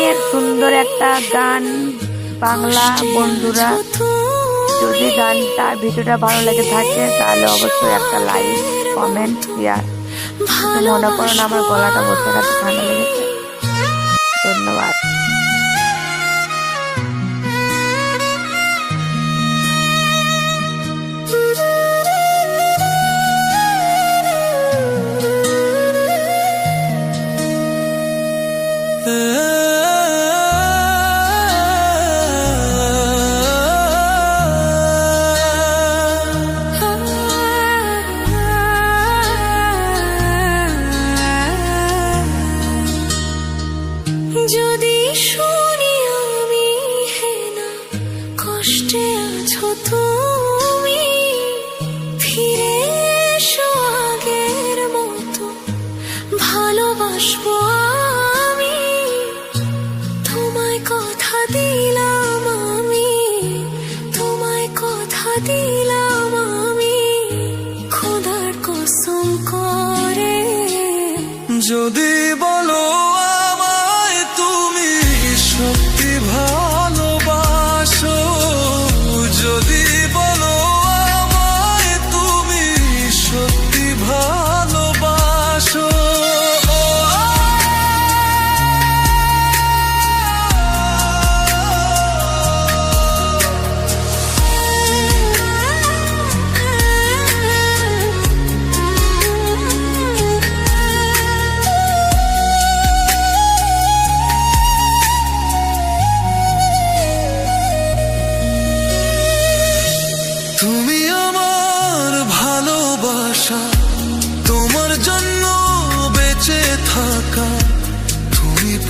অনেক সুন্দর একটা গান বাংলা বন্ধুরা। যদি গানটা ভিডিওটা ভালো লেগে থাকে, তাহলে অবশ্যই একটা লাইক, কমেন্ট, শেয়ার। মনে করো না, আমার গলাটা বসে গেছে, ঠান্ডা লেগেছে। ধন্যবাদ। যদি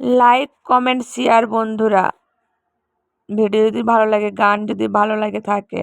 লাইক কমেন্ট শেয়ার বন্ধুরা। ভিডিও যদি ভালো লাগে গান যদি ভালো লাগে থাকে।